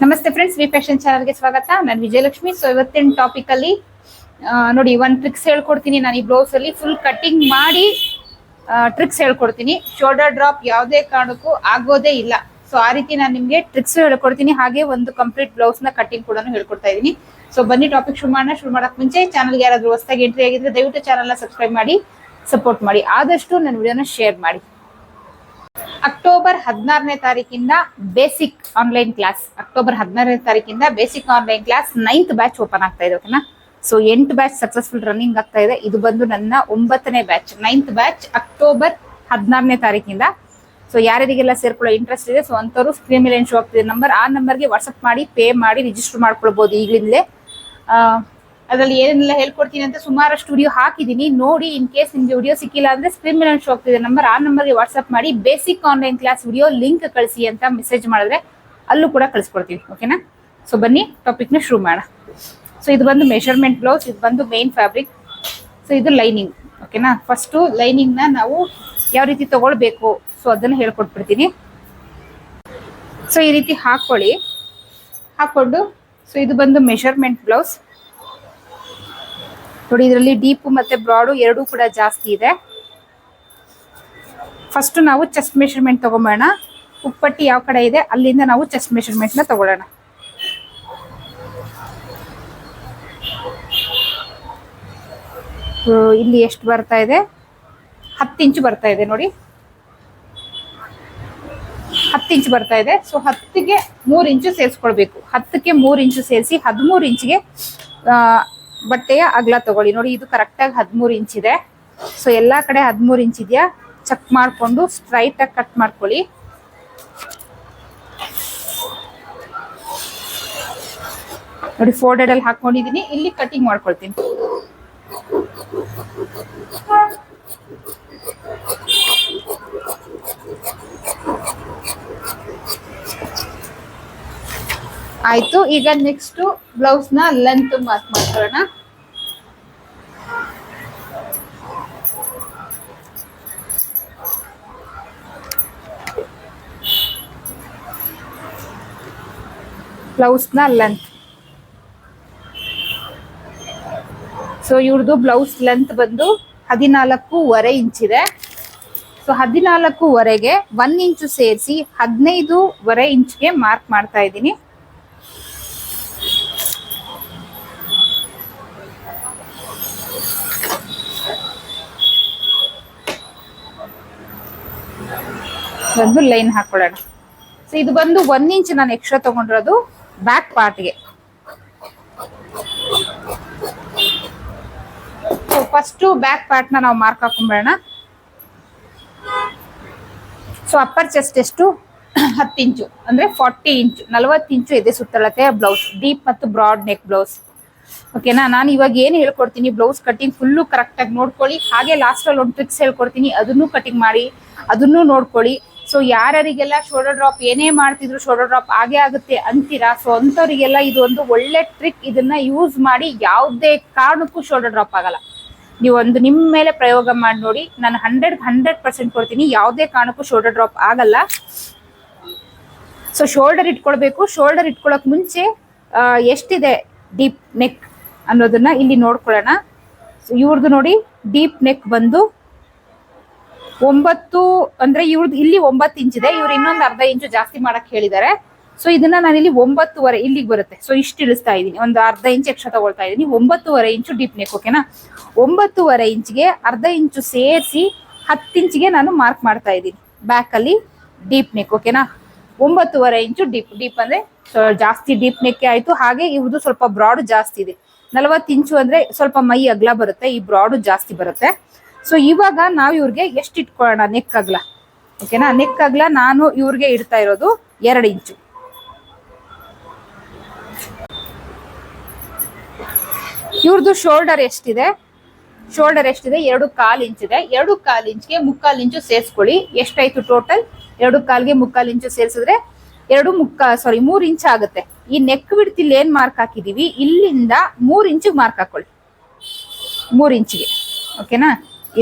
ನಮಸ್ತೆ friends V fashion ಚಾನಲ್ಗೆ ಸ್ವಾಗತ. ನಾನು ವಿಜಯಲಕ್ಷ್ಮಿ. ಸೊ ಇವತ್ತಿನ ಟಾಪಿಕ್ ಅಲ್ಲಿ ನೋಡಿ ಒಂದ್ ಟ್ರಿಕ್ಸ್ ಹೇಳ್ಕೊಡ್ತೀನಿ ನಾನು ಈ ಬ್ಲೌಸ್ ಅಲ್ಲಿ. ಫುಲ್ ಕಟಿಂಗ್ ಮಾಡಿ ಟ್ರಿಕ್ಸ್ ಹೇಳ್ಕೊಡ್ತೀನಿ. ಶೋಲ್ಡರ್ ಡ್ರಾಪ್ ಯಾವುದೇ ಕಾರಣಕ್ಕೂ ಆಗೋದೇ ಇಲ್ಲ. ಸೊ ಆ ರೀತಿ ನಾನು ನಿಮ್ಗೆ ಟ್ರಿಕ್ಸ್ ಹೇಳ್ಕೊಡ್ತೀನಿ. ಹಾಗೆ ಒಂದು ಕಂಪ್ಲೀಟ್ ಬ್ಲೌಸ್ನ ಕಟಿಂಗ್ ಕೂಡ ಹೇಳ್ಕೊಡ್ತಾ ಇದೀನಿ ಸೊ ಬನ್ನಿ ಟಾಪಿಕ್ ಶುರು ಮಾಡೋಣ. ಶುರು ಮಾಡಕ್ ಮುಂಚೆ ಚಾನಲ್ಗೆ ಯಾರಾದ್ರೂ ಹೊಸದಾಗಿ ಎಂಟ್ರಿ ಆಗಿದ್ರೆ ದಯವಿಟ್ಟು ಚಾನಲ್ನ ಸಬ್ಸ್ಕ್ರೈಬ್ ಮಾಡಿ ಸಪೋರ್ಟ್ ಮಾಡಿ. ಆದಷ್ಟು ನನ್ನ ವಿಡಿಯೋನ ಶೇರ್ ಮಾಡಿ. ಅಕ್ಟೋಬರ್ ಹದಿನಾರನೇ ತಾರೀಕಿಂದ ಬೇಸಿಕ್ ಆನ್ಲೈನ್ ಕ್ಲಾಸ್ ಅಕ್ಟೋಬರ್ ಹದಿನಾರನೇ ತಾರೀಕಿಂದ basic online class ninth batch open ಆಗ್ತಾ ಇದೆ ಓಕೆನಾ ಸೊ ಎಂಟು ಬ್ಯಾಚ್ ಸಕ್ಸಸ್ಫುಲ್ ರನ್ನಿಂಗ್ ಆಗ್ತಾ ಇದೆ. ಇದು ಬಂದು ನನ್ನ ಒಂಬತ್ತನೇ ಬ್ಯಾಚ್ ನೈನ್ತ್ ಬ್ಯಾಚ್ ಅಕ್ಟೋಬರ್ ಹದಿನಾರನೇ ತಾರೀಕಿಂದ. ಸೊ ಯಾರ್ಯಾರಿಗೆಲ್ಲ ಸೇರ್ಕೊಳ್ಳೋ ಇಂಟ್ರೆಸ್ಟ್ ಇದೆ ಸೊ ಅಂಥವ್ರು ಸ್ಕ್ರೀನ್ ಮೇಲೆ ಶೋ ಆಗ್ತಿದೆ ನಂಬರ್ ಆ ನಂಬರ್ಗೆ ವಾಟ್ಸಪ್ ಮಾಡಿ ಪೇ ಮಾಡಿ ರಿಜಿಸ್ಟರ್ ಮಾಡ್ಕೊಳ್ಬೋದು ಈಗಲಿಂದಲೇ. ಅದರಲ್ಲಿ ಏನೆಲ್ಲ ಹೇಳ್ಕೊಡ್ತೀನಿ ಅಂತ ಸುಮಾರಷ್ಟು ಸ್ಟುಡಿಯೋ ಹಾಕಿದ್ದೀನಿ ನೋಡಿ ಇನ್ ಕೇಸ್ ನಿಮ್ಗೆ ವಿಡಿಯೋ ಸಿಕ್ಕಿಲ್ಲ ಅಂದ್ರೆ ಸ್ಕ್ರೀನ್ ಮೇಲೆ ಶೋ ಆಗ್ತಿದೆ ನಂಬರ್ ಆ ನಂಬರ್ಗೆ ವಾಟ್ಸ್ಆಪ್ ಮಾಡಿ basic online class video link ಕಳಿಸಿ ಅಂತ ಮೆಸೇಜ್ ಮಾಡಿದ್ರೆ ಅಲ್ಲೂ ಕೂಡ ಕಳಿಸ್ಕೊಡ್ತೀವಿ ಓಕೆನಾ ಸೊ ಬನ್ನಿ ಟಾಪಿಕ್ನ ಶುರು ಮಾಡೋಣ. ಸೊ ಇದು ಬಂದು ಮೆಷರ್ಮೆಂಟ್ ಬ್ಲೌಸ್ ಇದು ಬಂದು ಮೇನ್ ಫ್ಯಾಬ್ರಿಕ್ ಸೊ ಇದು ಲೈನಿಂಗ್ ಓಕೆನಾ ಫಸ್ಟು ಲೈನಿಂಗ್ನ ನಾವು ಯಾವ ರೀತಿ ತಗೊಳ್ಬೇಕು? ಸೊ ಅದನ್ನು ಹೇಳ್ಕೊಟ್ಬಿಡ್ತೀನಿ. ಸೊ ಈ ರೀತಿ ಹಾಕೊಳ್ಳಿ ಹಾಕ್ಕೊಂಡು ಸೊ ಇದು ಬಂದು ಮೆಷರ್ಮೆಂಟ್ ಬ್ಲೌಸ್ ನೋಡಿ, ಇದರಲ್ಲಿ ಡೀಪ್ ಮತ್ತೆ ಬ್ರಾಡು ಎರಡೂ ಕೂಡ ಜಾಸ್ತಿ ಇದೆ. ಫಸ್ಟ್ ನಾವು ಚೆಸ್ಟ್ ಮೆಷರ್ಮೆಂಟ್ ತಗೊಂಬೋಣ ಉಪ್ಪಟ್ಟಿ ಯಾವ ಕಡೆ ಇದೆ, ಅಲ್ಲಿಂದ ನಾವು ಚೆಸ್ಟ್ ಮೆಷರ್ಮೆಂಟ್ನ ತಗೊಳ್ಳೋಣ. ಇಲ್ಲಿ ಎಷ್ಟು ಬರ್ತಾ ಇದೆ? ಹತ್ತು ಇಂಚು ಬರ್ತಾ ಇದೆ ನೋಡಿ. ಹತ್ತು ಇಂಚು ಬರ್ತಾ ಇದೆ. ಸೊ ಹತ್ತಿಗೆ ಮೂರು ಇಂಚು ಸೇರಿಸ್ಕೊಳ್ಬೇಕು. ಹತ್ತಕ್ಕೆ ಮೂರು ಇಂಚು ಸೇರಿಸಿ ಹದಿಮೂರು ಇಂಚಿಗೆ ಬಟ್ಟೆಯ ಅಗಲ ತಗೊಳ್ಳಿ. ನೋಡಿ, ಇದು ಕರೆಕ್ಟಾಗಿ ಹದಿಮೂರು ಇಂಚ್ ಇದೆ. ಸೊ ಎಲ್ಲಾ ಕಡೆ ಹದಿಮೂರು ಇಂಚ್ ಇದೆಯಾ? ಚೆಕ್ ಮಾಡಿಕೊಂಡು ಸ್ಟ್ರೈಟ್ ಆಗಿ ಕಟ್ ಮಾಡ್ಕೊಳ್ಳಿ. ನೋಡಿ ಫೋರ್ಡೆಡ್ ಅಲ್ಲಿ ಹಾಕೊಂಡಿದೀನಿ ಇಲ್ಲಿ ಕಟಿಂಗ್ ಮಾಡ್ಕೊಳ್ತೀನಿ. ಆಯ್ತು, ಈಗ ನೆಕ್ಸ್ಟ್ ಬ್ಲೌಸ್ನ ಲೆಂತ್ ಮಾರ್ಕ್ ಮಾಡ್ಕೊಳ್ಳೋಣ. ಬ್ಲೌಸ್ನ ಲೆಂತ್ ಸೊ ಇವ್ರದ್ದು ಬ್ಲೌಸ್ ಲೆಂತ್ ಬಂದು ಹದಿನಾಲ್ಕೂವರೆ ಇಂಚ್ ಇದೆ. ಸೊ ಹದಿನಾಲ್ಕೂವರೆಗೆ ಒನ್ ಇಂಚು ಸೇರಿಸಿ ಹದಿನೈದೂವರೆ ಇಂಚ್ಗೆ ಮಾರ್ಕ್ ಮಾಡ್ತಾ ಇದ್ದೀನಿ. ಬಂದು ಲೈನ್ ಹಾಕೊಳ್ಳೋಣ. ಸೊ ಇದು ಬಂದು ಒನ್ ಇಂಚ್ ನಾನು ಎಕ್ಸ್ಟ್ರಾ ತಗೊಂಡಿರೋದು. ಬ್ಯಾಕ್ ಪಾರ್ಟ್ಗೆ ಫಸ್ಟ್ ಬ್ಯಾಕ್ ಪಾರ್ಟ್ನ ನಾವು ಮಾರ್ಕ್ ಹಾಕೊಂಡ್ಬೇಡ ಸೊ ಅಪ್ಪರ್ ಚೆಸ್ಟ್ ಎಷ್ಟು? ಹತ್ತು ಇಂಚು. ಅಂದ್ರೆ ಫಾರ್ಟಿ ಇಂಚು. ನಲವತ್ತು ಇಂಚು ಇದೆ ಸುತ್ತಳತೆ ಬ್ಲೌಸ್ ಡೀಪ್ ಮತ್ತು ಬ್ರಾಡ್ ನೆಕ್ ಬ್ಲೌಸ್ ಓಕೆನಾ ನಾನು ಇವಾಗ ಏನು ಹೇಳ್ಕೊಡ್ತೀನಿ ಬ್ಲೌಸ್ ಕಟ್ಟಿಂಗ್ ಫುಲ್ಲು ಕರೆಕ್ಟಾಗಿ ನೋಡ್ಕೊಳ್ಳಿ. ಹಾಗೆ ಲಾಸ್ಟಲ್ಲಿ ಒಂದು ಟ್ರಿಕ್ಸ್ ಹೇಳ್ಕೊಡ್ತೀನಿ. ಅದನ್ನು ಕಟಿಂಗ್ ಮಾಡಿ, ಅದನ್ನು ನೋಡ್ಕೊಳ್ಳಿ. ಸೊ ಯಾರ್ಯಾರಿಗೆಲ್ಲ ಶೋಲ್ಡರ್ ಡ್ರಾಪ್ ಏನೇ ಮಾಡ್ತಿದ್ರು ಶೋಲ್ಡರ್ ಡ್ರಾಪ್ ಆಗೇ ಆಗುತ್ತೆ ಅಂತೀರಾ? ಸೊ ಅಂಥವ್ರಿಗೆಲ್ಲ ಇದು ಒಂದು ಒಳ್ಳೆ ಟ್ರಿಕ್ ಇದನ್ನ ಯೂಸ್ ಮಾಡಿ ಯಾವುದೇ ಕಾರಣಕ್ಕೂ ಶೋಲ್ಡರ್ ಡ್ರಾಪ್ ಆಗಲ್ಲ. ನೀವು ಒಂದು ನಿಮ್ಮ ಮೇಲೆ ಪ್ರಯೋಗ ಮಾಡಿ ನೋಡಿ. ನಾನು ಹಂಡ್ರೆಡ್ ಹಂಡ್ರೆಡ್ ಪರ್ಸೆಂಟ್ ಕೊಡ್ತೀನಿ. ಯಾವುದೇ ಕಾರಣಕ್ಕೂ ಶೋಲ್ಡರ್ ಡ್ರಾಪ್ ಆಗಲ್ಲ. ಸೊ ಶೋಲ್ಡರ್ ಇಟ್ಕೊಳ್ಬೇಕು. ಶೋಲ್ಡರ್ ಇಟ್ಕೊಳಕ್ ಮುಂಚೆ ಎಷ್ಟಿದೆ ಡೀಪ್ ನೆಕ್ ಅನ್ನೋದನ್ನ ಇಲ್ಲಿ ನೋಡ್ಕೊಳ್ಳೋಣ. ಇವ್ರದ್ದು ನೋಡಿ ಡೀಪ್ ನೆಕ್ ಬಂದು ಒಂಬತ್ತು ಅಂದ್ರೆ ಇವ್ರದ್ದು ಇಲ್ಲಿ ಒಂಬತ್ತು ಇಂಚ್ ಇದೆ, ಇವ್ರು ಇನ್ನೊಂದು ಅರ್ಧ ಇಂಚು ಜಾಸ್ತಿ ಮಾಡಕ್ ಹೇಳಿದ್ದಾರೆ. ಸೊ ಇದನ್ನ ನಾನು ಇಲ್ಲಿ ಒಂಬತ್ತುವರೆ ಇಲ್ಲಿಗೆ ಬರುತ್ತೆ. ಸೊ ಇಷ್ಟು ಇಳಿಸ್ತಾ ಇದ್ದೀನಿ. ಒಂದು ಅರ್ಧ ಇಂಚ್ ಎಕ್ಸ್ಟ್ರಾ ತಗೊಳ್ತಾ ಇದ್ದೀನಿ. ಒಂಬತ್ತುವರೆ ಇಂಚು ಡೀಪ್ ನೆಕ್ ಓಕೆನಾ ಒಂಬತ್ತುವರೆ ಇಂಚ್ಗೆ ಅರ್ಧ ಇಂಚು ಸೇರಿಸಿ ಹತ್ತು ಇಂಚಿಗೆ ನಾನು ಮಾರ್ಕ್ ಮಾಡ್ತಾ ಇದ್ದೀನಿ. ಬ್ಯಾಕ್ ಅಲ್ಲಿ ಡೀಪ್ ನೆಕ್ ಓಕೆನಾ ಒಂಬತ್ತುವರೆ ಇಂಚು ಡೀಪ್ ಡೀಪ್ ಅಂದ್ರೆ ಜಾಸ್ತಿ ಡೀಪ್ ನೆಕ್ ಆಯ್ತು. ಹಾಗೆ ಇವ್ರದ್ದು ಸ್ವಲ್ಪ ಬ್ರಾಡ್ ಜಾಸ್ತಿ ಇದೆ. ನಲವತ್ತು ಇಂಚು ಅಂದ್ರೆ ಸ್ವಲ್ಪ ಮೈ ಅಗ್ಲ ಬರುತ್ತೆ, ಈ ಬ್ರಾಡು ಜಾಸ್ತಿ ಬರುತ್ತೆ. ಸೊ ಇವಾಗ ನಾವು ಇವ್ರಿಗೆ ಎಷ್ಟು ಇಟ್ಕೊಳ್ಳೋಣ? ನೆಕ್ ಅಗ್ಲ. ಓಕೆನಾ ನೆಕ್ ಅಗ್ಲ ನಾನು ಇವ್ರಿಗೆ ಇಡ್ತಾ ಇರೋದು ಎರಡು ಇಂಚು. ಇವ್ರದ್ದು ಶೋಲ್ಡರ್ ಎಷ್ಟಿದೆ? ಶೋಲ್ಡರ್ ಎಷ್ಟಿದೆ? ಎರಡು ಕಾಲು ಇಂಚ್ ಇದೆ. ಎರಡು ಕಾಲು ಇಂಚ್ಗೆ ಮುಕ್ಕಾಲು ಇಂಚು ಸೇರಿಸ್ಕೊಳ್ಳಿ. ಎಷ್ಟಾಯ್ತು ಟೋಟಲ್ ಎರಡು ಕಾಲ್ಗೆ ಮುಕ್ಕಾಲ್ ಇಂಚು ಸೇರಿಸಿದ್ರೆ ಎರಡು ಮುಕ್ಕ ಸಾರಿ ಮೂರ್ ಇಂಚ್ ಆಗುತ್ತೆ. ಈ ನೆಕ್ ಬಿಡ್ತಿ ಏನ್ ಮಾರ್ಕ್ ಹಾಕಿದೀವಿ? ಇಲ್ಲಿಂದ ಮೂರ್ ಇಂಚಿಗೆ ಮಾರ್ಕ್ ಹಾಕೊಳ್ಳಿ. ಮೂರ್ ಇಂಚಿಗೆ. ಓಕೆನಾ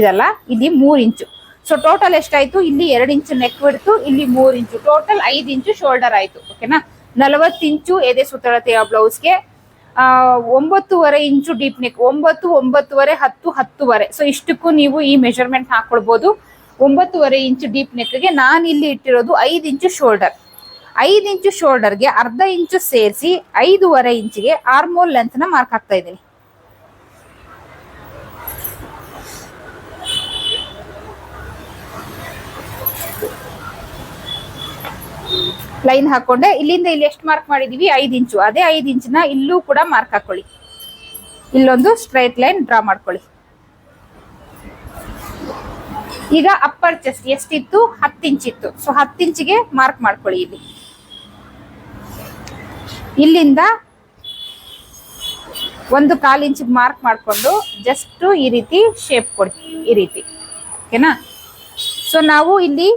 ಇದಲ್ಲ ಇಲ್ಲಿ ಮೂರು ಇಂಚು. ಸೊ ಟೋಟಲ್ ಎಷ್ಟಾಯ್ತು? ಇಲ್ಲಿ ಎರಡು ಇಂಚು ನೆಕ್ ಬಿಡ್ತು ಇಲ್ಲಿ ಮೂರು ಇಂಚು. ಟೋಟಲ್ ಐದು ಇಂಚು ಶೋಲ್ಡರ್ ಆಯ್ತು ಓಕೆನಾ ನಲವತ್ತು ಇಂಚು ಎದೆ ಸುತ್ತಳತೆಯ ಬ್ಲೌಸ್ಗೆ ಒಂಬತ್ತುವರೆ ಇಂಚು ಡೀಪ್ ನೆಕ್ ಒಂಬತ್ತು, ಒಂಬತ್ತುವರೆ, ಹತ್ತು, ಹತ್ತುವರೆ. ಸೊ ಇಷ್ಟಕ್ಕೂ ನೀವು ಈ ಮೆಷರ್ಮೆಂಟ್ ಹಾಕೊಳ್ಬೋದು. ಒಂಬತ್ತುವರೆ ಇಂಚು ಡೀಪ್ ನೆಕ್ಗೆ ನಾನು ಇಲ್ಲಿ ಇಟ್ಟಿರೋದು ಐದು ಇಂಚು ಶೋಲ್ಡರ್ ಐದು ಇಂಚು ಶೋಲ್ಡರ್ಗೆ ಅರ್ಧ ಇಂಚು ಸೇರಿಸಿ ಐದೂವರೆ ಇಂಚಿಗೆ ಆರ್ಮೋಲ್ ಲೆಂತ್ನ ಮಾರ್ಕ್ ಹಾಕ್ತಾ ಇದ್ದೀನಿ. ಲೈನ್ ಹಾಕೊಂಡೆ. ಇಲ್ಲಿಂದ ಇಲ್ಲಿ ಎಷ್ಟು ಮಾರ್ಕ್ ಮಾಡಿದೀವಿ? ಐದು ಇಂಚು. ಅದೇ ಐದು ಇಂಚಿನ ಇಲ್ಲೂ ಕೂಡ ಮಾರ್ಕ್ ಹಾಕೊಳ್ಳಿ. ಇಲ್ಲೊಂದು ಸ್ಟ್ರೈಟ್ ಲೈನ್ ಡ್ರಾ ಮಾಡ್ಕೊಳ್ಳಿ. ಈಗ ಅಪ್ಪರ್ ಚೆಸ್ಟ್ ಎಷ್ಟಿತ್ತು? ಹತ್ತು ಇಂಚಿತ್ತು. ಸೊ ಹತ್ತು ಇಂಚಿಗೆ ಮಾರ್ಕ್ ಮಾಡ್ಕೊಳ್ಳಿ ಇಲ್ಲಿ. ಇಲ್ಲಿಂದ ಒಂದು ಕಾಲು ಇಂಚಿಗೆ ಮಾರ್ಕ್ ಮಾಡಿಕೊಂಡು ಜಸ್ಟ್ ಈ ರೀತಿ ಶೇಪ್ ಕೊಡಿ. ಈ ರೀತಿ. ಓಕೆನಾ? ಸೊ ನಾವು ಇಲ್ಲಿ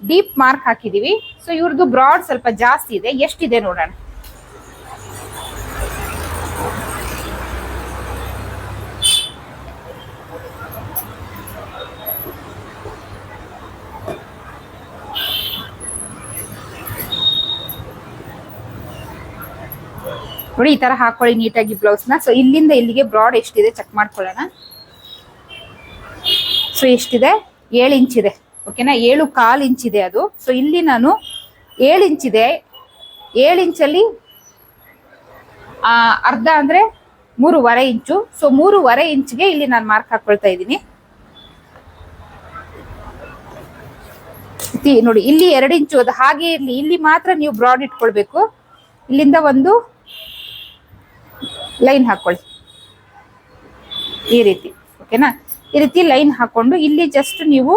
ಡೀಪ್ ಮಾರ್ಕ್ ಹಾಕಿದೀವಿ. ಸೊ ಇವ್ರದ್ದು ಬ್ರಾಡ್ ಸ್ವಲ್ಪ ಜಾಸ್ತಿ ಇದೆ. ಎಷ್ಟಿದೆ ನೋಡೋಣ. ನೋಡಿ, ಈ ತರ ಹಾಕೊಳ್ಳಿ ನೀಟಾಗಿ ಬ್ಲೌಸ್ನ. ಸೊ ಇಲ್ಲಿಂದ ಇಲ್ಲಿಗೆ ಬ್ರಾಡ್ ಎಷ್ಟಿದೆ ಚೆಕ್ ಮಾಡ್ಕೊಳ್ಳೋಣ. ಸೊ ಎಷ್ಟಿದೆ? ಏಳು ಇಂಚಿದೆ ಓಕೆನಾ ಏಳು ಕಾಲು ಇದೆ ಅದು. ಸೊ ಇಲ್ಲಿ ನಾನು ಏಳು ಇದೆ. ಏಳು ಇಂಚಲ್ಲಿ ಅರ್ಧ ಅಂದ್ರೆ ಮೂರುವರೆ ಇಂಚು ಸೊ ಮೂರುವರೆ ಇಂಚಿಗೆ ಇಲ್ಲಿ ನಾನು ಮಾರ್ಕ್ ಹಾಕೊಳ್ತಾ ಇದ್ದೀನಿ. ನೋಡಿ, ಇಲ್ಲಿ ಎರಡು ಇಂಚು ಅದು. ಹಾಗೆ ಇರ್ಲಿ. ಇಲ್ಲಿ ಮಾತ್ರ ನೀವು ಬ್ರಾಡ್ ಇಟ್ಕೊಳ್ಬೇಕು. ಇಲ್ಲಿಂದ ಒಂದು ಲೈನ್ ಹಾಕೊಳ್ಳಿ. ಈ ರೀತಿ. ಓಕೆನಾ ಈ ರೀತಿ ಲೈನ್ ಹಾಕೊಂಡು ಇಲ್ಲಿ ಜಸ್ಟ್ ನೀವು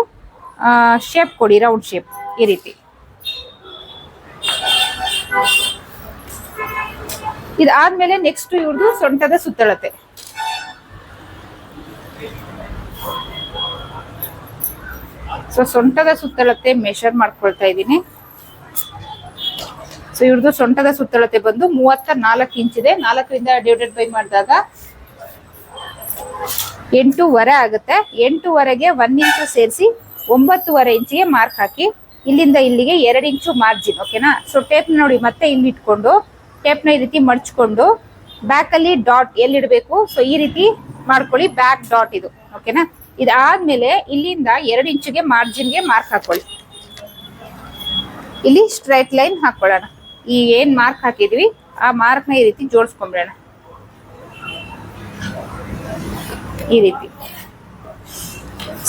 ಶೇಪ್ ಕೊಡಿ ರೌಂಡ್ ಶೇಪ್ ಈ ರೀತಿ. ಇದಾದ್ಮೇಲೆ ನೆಕ್ಸ್ಟ್ ಇವ್ರದ್ದು ಸೊಂಟದ ಸುತ್ತಳತೆ. ಸೊ ಸೊಂಟದ ಸುತ್ತಳತೆ ಮೆಷರ್ ಮಾಡ್ಕೊಳ್ತಾ ಇದ್ದೀನಿ. ಸೊ ಇವ್ರದ್ದು ಸೊಂಟದ ಸುತ್ತಳತೆ ಬಂದು ಮೂವತ್ತ ನಾಲ್ಕು ಇಂಚಿದೆ ನಾಲ್ಕರಿಂದ ಡಿವೈಡೆಡ್ ಬೈ ಮಾಡಿದಾಗ ಎಂಟೂವರೆ ಆಗುತ್ತೆ. ಎಂಟೂವರೆಗೆ ಒನ್ ಇಂಚು ಸೇರಿಸಿ ಒಂಬತ್ತುವರೆ ಇಂಚಿಗೆ ಮಾರ್ಕ್ ಹಾಕಿ, ಇಲ್ಲಿಂದ ಇಲ್ಲಿಗೆ ಎರಡು ಇಂಚು ಮಾರ್ಜಿನ್ ಓಕೆನಾ ಸೊ ಟೇಪ್ ನೋಡಿ ಮತ್ತೆ ಇಲ್ಲಿ ಇಟ್ಕೊಂಡು ಟೇಪ್ನ ಈ ರೀತಿ ಮಡ್ಚ್ಕೊಂಡು ಬ್ಯಾಕ್ ಅಲ್ಲಿ ಡಾಟ್ ಎಲ್ಲಿಡಬೇಕು? ಸೊ ಈ ರೀತಿ ಮಾಡ್ಕೊಳ್ಳಿ ಬ್ಯಾಕ್ ಡಾಟ್ ಇದು ಓಕೆನಾ ಇದಾದ್ಮೇಲೆ ಇಲ್ಲಿಂದ ಎರಡು ಇಂಚಿಗೆ ಮಾರ್ಜಿನ್ಗೆ ಮಾರ್ಕ್ ಹಾಕೊಳ್ಳಿ. ಇಲ್ಲಿ ಸ್ಟ್ರೈಟ್ ಲೈನ್ ಹಾಕೊಳ್ಳೋಣ. ಈ ಏನ್ ಮಾರ್ಕ್ ಹಾಕಿದ್ವಿ, ಆ ಮಾರ್ಕ್ನ ಈ ರೀತಿ ಜೋಡಿಸ್ಕೊಂಬಿಡೋಣ. ಈ ರೀತಿ.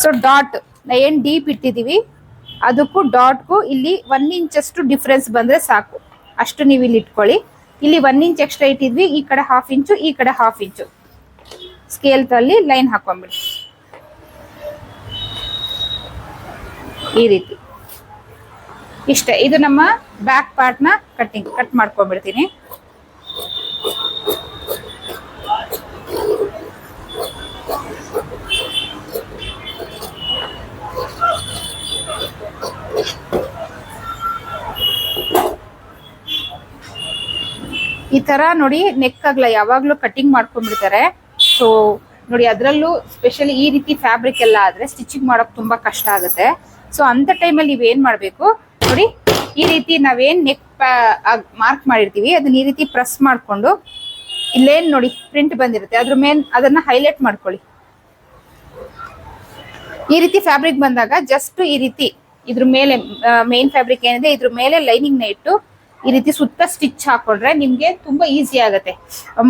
ಸೊ ಡಾಟ್ ಏನ್ ಡೀಪ್ ಇಟ್ಟಿದೀವಿ, ಅದಕ್ಕೂ ಡಾಟ್ಗೂ ಇಲ್ಲಿ ಒನ್ ಇಂಚಷ್ಟು ಡಿಫ್ರೆನ್ಸ್ ಬಂದ್ರೆ ಸಾಕು. ಅಷ್ಟು ನೀವು ಇಲ್ಲಿ ಇಟ್ಕೊಳ್ಳಿ. ಇಲ್ಲಿ ಒನ್ ಇಂಚ್ ಎಕ್ಸ್ಟ್ರಾ ಇಟ್ಟಿದ್ವಿ, ಈ ಕಡೆ ಹಾಫ್ ಇಂಚು ಈ ಕಡೆ ಹಾಫ್ ಇಂಚು ಸ್ಕೇಲ್ ತಲ್ಲಿ ಲೈನ್ ಹಾಕೊಂಡ್ಬಿಡಿ. ಈ ರೀತಿ. ಇಷ್ಟೇ, ಇದು ನಮ್ಮ ಬ್ಯಾಕ್ ಪಾರ್ಟ್ನ ಕಟ್ಟಿಂಗ್ ಕಟ್ ಮಾಡ್ಕೊಂಡ್ಬಿಡ್ತೀನಿ. ತರ ನೋಡಿ ನೆಕ್ ಆಗ್ಲ ಯಾವಾಗ್ಲೂ ಕಟಿಂಗ್ ಮಾಡ್ಕೊಂಡ್ಬಿಡ್ತಾರೆ. ಸೊ ನೋಡಿ ಅದರಲ್ಲೂ ಸ್ಪೆಷಲಿ ಈ ರೀತಿ ಫ್ಯಾಬ್ರಿಕ್ ಎಲ್ಲ ಆದ್ರೆ ಸ್ಟಿಚಿಂಗ್ ಮಾಡೋಕ್ ತುಂಬಾ ಕಷ್ಟ ಆಗುತ್ತೆ. ಸೊ ಅಂತ ಟೈಮಲ್ಲಿ ನೀವ್ ಏನ್ ಮಾಡ್ಬೇಕು? ನೋಡಿ, ಈ ರೀತಿ ನಾವೇನ್ ನೆಕ್ ಮಾರ್ಕ್ ಮಾಡಿರ್ತೀವಿ, ಅದನ್ನ ಈ ರೀತಿ ಪ್ರೆಸ್ ಮಾಡ್ಕೊಂಡು ಇಲ್ಲೇನ್ ನೋಡಿ ಪ್ರಿಂಟ್ ಬಂದಿರುತ್ತೆ. ಅದ್ರ ಮೇನ್ ಅದನ್ನ ಹೈಲೈಟ್ ಮಾಡ್ಕೊಳ್ಳಿ. ಈ ರೀತಿ ಫ್ಯಾಬ್ರಿಕ್ ಬಂದಾಗ ಜಸ್ಟ್ ಈ ರೀತಿ ಇದ್ರ ಮೇಲೆ ಮೇನ್ ಫ್ಯಾಬ್ರಿಕ್ ಏನಿದೆ, ಇದ್ರ ಮೇಲೆ ಲೈನಿಂಗ್ನ ಇಟ್ಟು ಈ ರೀತಿ ಸುತ್ತ ಸ್ಟಿಚ್ ಹಾಕೊಂಡ್ರೆ ನಿಮ್ಗೆ ತುಂಬಾ ಈಸಿ ಆಗುತ್ತೆ.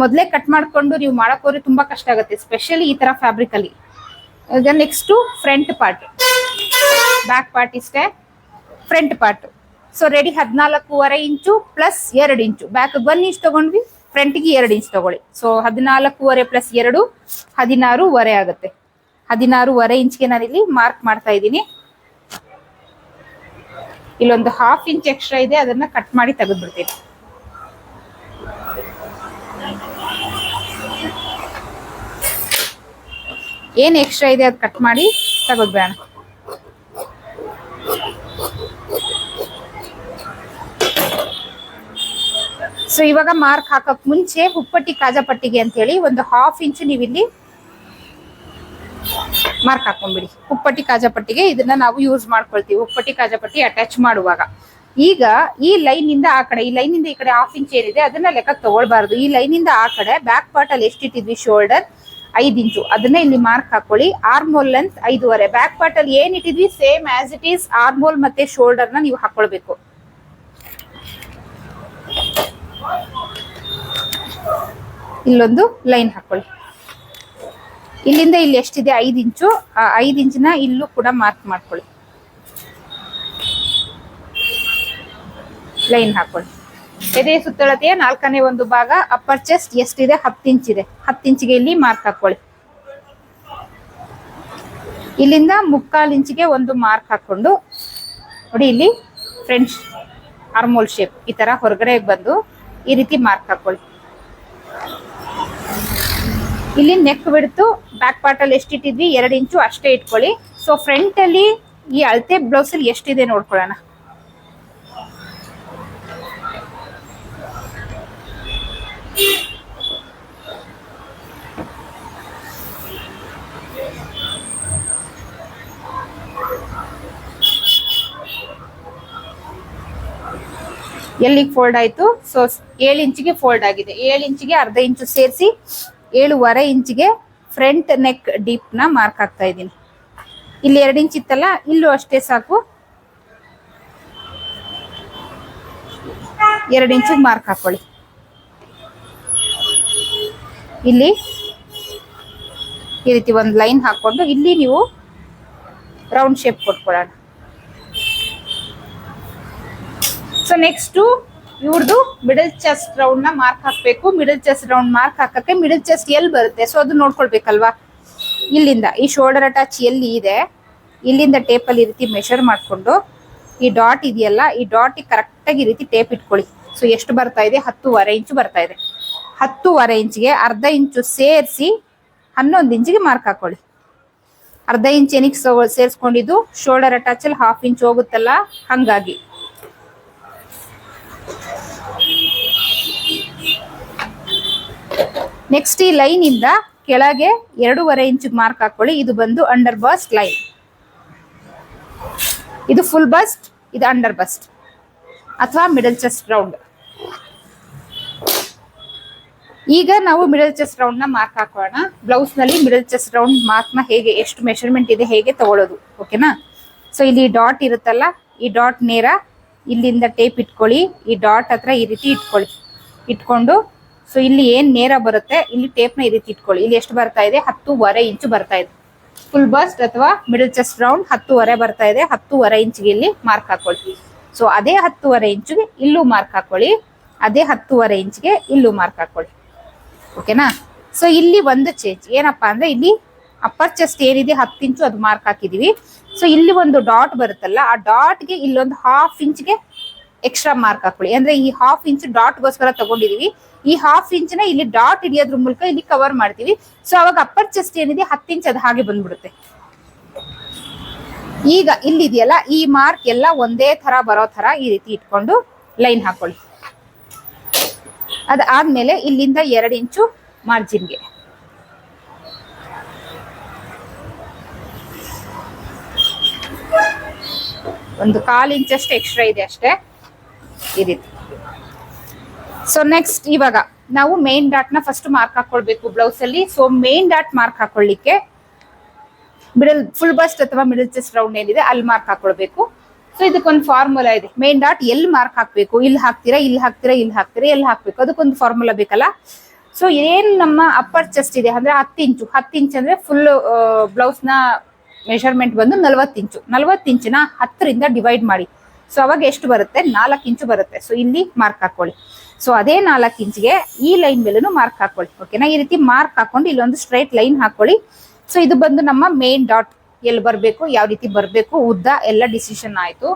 ಮೊದಲೇ ಕಟ್ ಮಾಡ್ಕೊಂಡು ನೀವು ಮಾಡಕ್ ಹೋದ್ರೆ ತುಂಬಾ ಕಷ್ಟ ಆಗುತ್ತೆ ಸ್ಪೆಷಲಿ ಈ ತರ ಫ್ಯಾಬ್ರಿಕ್ ಅಲ್ಲಿ. ಈಗ next front part back part ಇಷ್ಟೇ ಫ್ರಂಟ್ ಪಾರ್ಟ್ ಸೊ ರೆಡಿ ಹದಿನಾಲ್ಕೂವರೆ ಇಂಚು ಪ್ಲಸ್ ಎರಡು ಇಂಚು. ಬ್ಯಾಕ್ ಒನ್ ಇಂಚ್ ತಗೊಂಡ್ವಿ ಫ್ರಂಟ್ಗೆ ಎರಡು ಇಂಚ್ ತಗೊಳ್ಳಿ. ಸೊ ಹದಿನಾಲ್ಕೂವರೆ ಪ್ಲಸ್ ಎರಡು, ಹದಿನಾರೂವರೆ ಆಗುತ್ತೆ. ಹದಿನಾರೂವರೆ ಇಂಚ್ಗೆ ನಾನಿಲ್ಲಿ ಮಾರ್ಕ್ ಮಾಡ್ತಾ ಇದ್ದೀನಿ. ಇಲ್ಲೊಂದು ಹಾಫ್ ಇಂಚ್ ಎಕ್ಸ್ಟ್ರಾ ಇದೆ, ಅದನ್ನ ಕಟ್ ಮಾಡಿ ತೆಗೆದ್ಬಿಡ್ತೀನಿ. ಏನ್ ಎಕ್ಸ್ಟ್ರಾ ಇದೆ ಅದು ಕಟ್ ಮಾಡಿ ತೆಗೆದ್ಬೇಡ ಸೊ ಇವಾಗ ಮಾರ್ಕ್ ಹಾಕಕ್ ಮುಂಚೆ ಹುಪ್ಪಟ್ಟಿ ಕಾಜಾಪಟ್ಟಿಗೆ ಅಂತ ಹೇಳಿ ಒಂದು ಹಾಫ್ ಇಂಚ್ ನೀವಿಲ್ಲಿ ಮಾರ್ಕ್ ಹಾಕೊಂಡ್ಬಿಡಿ. ಉಪ್ಪಟ್ಟಿ ಕಾಜಾಪಟ್ಟಿಗೆ ಇದನ್ನ ನಾವು ಯೂಸ್ ಮಾಡ್ಕೊಳ್ತೀವಿ. ಉಪ್ಪಟ್ಟಿ ಕಾಜಾಪಟ್ಟಿ ಅಟ್ಯಾಚ್ ಮಾಡುವಾಗ. ಈಗ ಈ ಲೈನ್ ಇಂದ ಆ ಕಡೆ, ಈ ಲೈನ್ ಇಂದ ಈ ಕಡೆ ಹಾಫ್ ಇಂಚ್ ಏನಿದೆ, ಅದನ್ನ ಲೆಕ್ಕ ತಗೊಳ್ಬಾರ್ದು. ಈ ಲೈನ್ ಇಂದ ಆ ಕಡೆ ಬ್ಯಾಕ್ ಪಾರ್ಟ್ ಅಲ್ಲಿ ಎಷ್ಟಿಟ್ಟಿದ್ವಿ ಶೋಲ್ಡರ್ ಐದ್ ಇಂಚು ಅದನ್ನ ಇಲ್ಲಿ ಮಾರ್ಕ್ ಹಾಕೊಳ್ಳಿ. ಆರ್ಮೋಲ್ ಲೆಂತ್ ಐದುವರೆ. ಬ್ಯಾಕ್ ಪಾರ್ಟ್ ಅಲ್ಲಿ ಏನ್ ಇಟ್ಟಿದ್ವಿ? Same as it is armhole ಮತ್ತೆ ಶೋಲ್ಡರ್ನ ನೀವು ಹಾಕೊಳ್ಬೇಕು. ಇಲ್ಲೊಂದು ಲೈನ್ ಹಾಕೊಳ್ಳಿ. ಇಲ್ಲಿಂದ ಇಲ್ಲಿ ಎಷ್ಟಿದೆ? ಐದು ಇಂಚು. ಆ, ಐದು ಇಂಚಿನ ಇಲ್ಲೂ ಕೂಡ ಮಾರ್ಕ್ ಮಾಡ್ಕೊಳ್ಳಿ. ಲೈನ್ ಹಾಕೊಳ್ಳಿ. ಎದೆ ಸುತ್ತಳತೆಯ ನಾಲ್ಕನೇ ಒಂದು ಭಾಗ ಅಪ್ಪರ್ ಚೆಸ್ಟ್ ಎಷ್ಟಿದೆ? ಹತ್ತು ಇಂಚಿದೆ. ಹತ್ತು ಇಂಚಿಗೆ ಇಲ್ಲಿ ಮಾರ್ಕ್ ಹಾಕೊಳ್ಳಿ. ಇಲ್ಲಿಂದ ಮುಕ್ಕಾಲು ಇಂಚಿಗೆ ಒಂದು ಮಾರ್ಕ್ ಹಾಕೊಂಡು, ನೋಡಿ ಇಲ್ಲಿ ಫ್ರೆಂಡ್ಸ್ ಆರ್ಮೋಲ್ ಶೇಪ್ ಈ ತರ ಹೊರಗಡೆ ಬಂದು ಈ ರೀತಿ ಮಾರ್ಕ್ ಹಾಕೊಳ್ಳಿ. ಇಲ್ಲಿ ನೆಕ್ ಬಿಡ್ತು ಬ್ಯಾಕ್ ಪಾರ್ಟ್ ಅಲ್ಲಿ ಎಷ್ಟಿಟ್ಟಿದ್ವಿ ಎರಡು ಇಂಚು ಅಷ್ಟೇ ಇಟ್ಕೊಳ್ಳಿ. ಸೊ ಫ್ರಂಟ್ ಅಲ್ಲಿ ಈ ಅಳತೆ ಬ್ಲೌಸ್ ಅಲ್ಲಿ ಎಷ್ಟಿದೆ ನೋಡ್ಕೊಳ್ಳೋಣ. ಎಲ್ಲಿಗೆ ಫೋಲ್ಡ್ ಆಯ್ತು? ಸೊ ಏಳು ಇಂಚಿಗೆ ಫೋಲ್ಡ್ ಆಗಿದೆ. ಏಳು ಇಂಚಿಗೆ ಅರ್ಧ ಇಂಚು ಸೇರಿಸಿ ಏಳುವರೆ ಇಂಚಿಗೆ ಫ್ರಂಟ್ ನೆಕ್ ಡೀಪ್ನ ಮಾರ್ಕ್ ಹಾಕ್ತಾ ಇದ್ದೀನಿ. ಇಲ್ಲಿ ಎರಡು ಇಂಚ್ ಇತ್ತಲ್ಲ, ಇಲ್ಲೂ ಅಷ್ಟೇ ಸಾಕು. ಎರಡು ಇಂಚಿಗೆ ಮಾರ್ಕ್ ಹಾಕೊಳ್ಳಿ. ಇಲ್ಲಿ ಈ ರೀತಿ ಒಂದು ಲೈನ್ ಹಾಕ್ಕೊಂಡು ಇಲ್ಲಿ ನೀವು ರೌಂಡ್ ಶೇಪ್ ಕೊಟ್ಕೊಳ್ಳೋಣ. ಸೊ ನೆಕ್ಸ್ಟ್ ಇವ್ರದ್ದು ಮಿಡಲ್ ಚೆಸ್ಟ್ ರೌಂಡ್ನ ಮಾರ್ಕ್ ಹಾಕ್ಬೇಕು. ಮಿಡಲ್ ಚೆಸ್ಟ್ ರೌಂಡ್ ಮಾರ್ಕ್ ಹಾಕಕ್ಕೆ ಮಿಡಲ್ ಚೆಸ್ಟ್ ಎಲ್ಲಿ ಬರುತ್ತೆ? ಸೊ ಅದು ನೋಡ್ಕೊಳ್ಬೇಕಲ್ವಾ? ಇಲ್ಲಿಂದ, ಈ ಶೋಲ್ಡರ್ ಅಟ್ಯಾಚ್ ಎಲ್ಲಿ ಇದೆ? ಇಲ್ಲಿಂದ ಟೇಪಲ್ಲಿ ಈ ರೀತಿ ಮೆಷರ್ ಮಾಡಿಕೊಂಡು, ಈ ಡಾಟ್ ಇದೆಯಲ್ಲ, ಈ ಡಾಟ್ ಕರೆಕ್ಟಾಗಿ ಈ ರೀತಿ ಟೇಪ್ ಇಟ್ಕೊಳ್ಳಿ. ಸೊ ಎಷ್ಟು ಬರ್ತಾ ಇದೆ? ಹತ್ತೂವರೆ ಇಂಚು ಬರ್ತಾ ಇದೆ. ಹತ್ತೂವರೆ ಇಂಚಿಗೆ ಅರ್ಧ ಇಂಚು ಸೇರಿಸಿ ಹನ್ನೊಂದು ಇಂಚಿಗೆ ಮಾರ್ಕ್ ಹಾಕೊಳ್ಳಿ. ಅರ್ಧ ಇಂಚ್ ಏನಕ್ಕೆ ಸೇರಿಸ್ಕೊಂಡಿದ್ದು ಶೋಲ್ಡರ್ ಅಟ್ಯಾಚಲ್ಲಿ ಹಾಫ್ ಇಂಚ್ ಹೋಗುತ್ತಲ್ಲ? ಹಂಗಾಗಿ. ನೆಕ್ಸ್ಟ್ ಈ ಲೈನ್ ಇಂದ ಕೆಳಗೆ ಎರಡೂವರೆ ಇಂಚ್ ಮಾರ್ಕ್ ಹಾಕೊಳ್ಳಿ. ಇದು ಬಂದು ಅಂಡರ್ ಬಸ್ಟ್ ಲೈನ್ ಇದು ಫುಲ್ ಬಸ್ಟ್ ಇದು ಅಂಡರ್ ಬಸ್ಟ್ ಅಥವಾ ಮಿಡಲ್ ಚೆಸ್ಟ್ ರೌಂಡ್ ಈಗ ನಾವು ಮಿಡಲ್ ಚೆಸ್ಟ್ ರೌಂಡ್ನ ಮಾರ್ಕ್ ಹಾಕೋಣ. ಬ್ಲೌಸ್ನಲ್ಲಿ ಮಿಡಲ್ ಚೆಸ್ಟ್ ರೌಂಡ್ ಮಾರ್ಕ್ನ ಹೇಗೆ, ಎಷ್ಟು ಮೆಷರ್ಮೆಂಟ್ ಇದೆ, ಹೇಗೆ ತಗೊಳ್ಳೋದು ಓಕೆನಾ ಸೊ ಇಲ್ಲಿ ಡಾಟ್ ಇರುತ್ತಲ್ಲ, ಈ ಡಾಟ್ ನೇರ ಇಲ್ಲಿಂದ ಟೇಪ್ ಇಟ್ಕೊಳ್ಳಿ. ಈ ಡಾಟ್ ಹತ್ರ ಈ ರೀತಿ ಇಟ್ಕೊಳ್ಳಿ. ಇಟ್ಕೊಂಡು ಸೊ ಇಲ್ಲಿ ಏನ್ ನೇರ ಬರುತ್ತೆ? ಇಲ್ಲಿ ಟೇಪ್ನ ಈ ರೀತಿ ಇಟ್ಕೊಳ್ಳಿ. ಇಲ್ಲಿ ಎಷ್ಟು ಬರ್ತಾ ಇದೆ? ಹತ್ತೂವರೆ ಇಂಚು ಬರ್ತಾ ಇದೆ. ಫುಲ್ ಬಸ್ಟ್ ಅಥವಾ ಮಿಡಲ್ ಚೆಸ್ಟ್ ರೌಂಡ್ ಹತ್ತೂವರೆ ಬರ್ತಾ ಇದೆ. ಹತ್ತೂವರೆ ಇಂಚಿಗೆ ಇಲ್ಲಿ ಮಾರ್ಕ್ ಹಾಕೊಳ್ಳಿ. ಸೊ ಅದೇ ಹತ್ತೂವರೆ ಇಂಚಿಗೆ ಇಲ್ಲೂ ಮಾರ್ಕ್ ಹಾಕೊಳ್ಳಿ. ಅದೇ ಹತ್ತೂವರೆ ಇಂಚಿಗೆ ಇಲ್ಲೂ ಮಾರ್ಕ್ ಹಾಕೊಳ್ಳಿ. ಓಕೆನಾ ಸೊ ಇಲ್ಲಿ ಒಂದು ಚೇಂಜ್ ಏನಪ್ಪಾ ಅಂದ್ರೆ ಇಲ್ಲಿ ಅಪ್ಪರ್ ಚೆಸ್ಟ್ ಏನಿದೆ? ಹತ್ತು ಇಂಚು ಅದು ಮಾರ್ಕ್ ಹಾಕಿದೀವಿ. ಸೊ ಇಲ್ಲಿ ಒಂದು ಡಾಟ್ ಬರುತ್ತಲ್ಲ, ಆ ಡಾಟ್ಗೆ ಇಲ್ಲೊಂದು ಹಾಫ್ ಇಂಚ್ಗೆ ಎಕ್ಸ್ಟ್ರಾ ಮಾರ್ಕ್ ಹಾಕೊಳ್ಳಿ. ಅಂದ್ರೆ ಈ ಹಾಫ್ ಇಂಚ್ ಡಾಟ್ಗೋಸ್ಕರ ತಗೊಂಡಿದೀವಿ. ಈ ಹಾಫ್ ಇಂಚ್ನ ಇಲ್ಲಿ ಡಾಟ್ ಹಿಡಿಯೋದ್ರ ಮೂಲಕ ಇಲ್ಲಿ ಕವರ್ ಮಾಡ್ತೀವಿ. ಸೊ ಅವಾಗ ಅಪ್ಪರ್ ಚೆಸ್ಟ್ ಏನಿದೆ, ಹತ್ತು ಇಂಚ್ ಅದು ಹಾಗೆ ಬಂದ್ಬಿಡುತ್ತೆ. ಈಗ ಇಲ್ಲಿದೆಯಲ್ಲ, ಈ ಮಾರ್ಕ್ ಎಲ್ಲ ಒಂದೇ ತರ ಬರೋ ತರ ಈ ರೀತಿ ಇಟ್ಕೊಂಡು ಲೈನ್ ಹಾಕೊಳ್ಳಿ. ಅದಾದ್ಮೇಲೆ ಇಲ್ಲಿಂದ ಎರಡು ಇಂಚು ಮಾರ್ಜಿನ್ಗೆ ಒಂದು ಕಾಲ್ ಇಂಚಷ್ಟು ಎಕ್ಸ್ಟ್ರಾ ಇದೆ ಅಷ್ಟೇ. ಈ ರೀತಿ. ಸೊ ನೆಕ್ಸ್ಟ್ ಇವಾಗ ನಾವು ಮೇನ್ ಡಾಟ್ನ ಫಸ್ಟ್ ಮಾರ್ಕ್ ಹಾಕೊಳ್ಬೇಕು ಬ್ಲೌಸ್ ಅಲ್ಲಿ. ಸೊ ಮೇನ್ ಡಾಟ್ ಮಾರ್ಕ್ ಹಾಕೊಳ್ಳಿಕ್ಕೆ ಮಿಡಲ್ ಫುಲ್ ಬಸ್ಟ್ ಅಥವಾ ಮಿಡಲ್ ಚೆಸ್ಟ್ ರೌಂಡ್ ಏನಿದೆ, ಅಲ್ಲಿ ಮಾರ್ಕ್ ಹಾಕೊಳ್ಬೇಕು. ಸೊ ಇದಕ್ಕೊಂದು ಫಾರ್ಮುಲಾ ಇದೆ. ಮೇನ್ ಡಾಟ್ ಎಲ್ಲಿ ಮಾರ್ಕ್ ಹಾಕ್ಬೇಕು? ಇಲ್ಲಿ ಹಾಕ್ತೀರಾ? ಇಲ್ಲಿ ಹಾಕ್ತೀರಾ? ಇಲ್ಲಿ ಹಾಕ್ತೀರಾ? ಎಲ್ಲಿ ಹಾಕ್ಬೇಕು? ಅದಕ್ಕೊಂದು ಫಾರ್ಮುಲಾ ಬೇಕಲ್ಲ? ಸೊ ಏನ್ ನಮ್ಮ ಅಪ್ಪರ್ ಚೆಸ್ಟ್ ಇದೆ? ಅಂದ್ರೆ ಹತ್ತು ಇಂಚು. ಹತ್ತು ಇಂಚ್ ಅಂದ್ರೆ ಫುಲ್ ಬ್ಲೌಸ್ನ ಮೆಷರ್ಮೆಂಟ್ ಬಂದು ನಲ್ವತ್ತು ಇಂಚು. ನಲ್ವತ್ತು ಇಂಚಿನ ಹತ್ತರಿಂದ ಡಿವೈಡ್ ಮಾಡಿ. ಸೊ ಅವಾಗ ಎಷ್ಟು ಬರುತ್ತೆ? ನಾಲ್ಕು ಇಂಚು ಬರುತ್ತೆ. ಸೊ ಇಲ್ಲಿ ಮಾರ್ಕ್ ಹಾಕೊಳ್ಳಿ. ಸೊ ಅದೇ ನಾಲ್ಕು ಇಂಚ್ಗೆ ಈ ಲೈನ್ ಮೇಲೂ ಮಾರ್ಕ್ ಹಾಕೊಳ್ಳಿ. ಓಕೆನಾ ಈ ರೀತಿ ಮಾರ್ಕ್ ಹಾಕೊಂಡು ಇಲ್ಲೊಂದು ಸ್ಟ್ರೈಟ್ ಲೈನ್ ಹಾಕೊಳ್ಳಿ. ಸೊ ಇದು ಬಂದು ನಮ್ಮ ಮೇನ್ ಡಾಟ್ ಎಲ್ಲಿ ಬರಬೇಕು, ಯಾವ ರೀತಿ ಬರಬೇಕು, ಉದ್ದ ಎಲ್ಲ ಡಿಸಿಷನ್ ಆಯಿತು.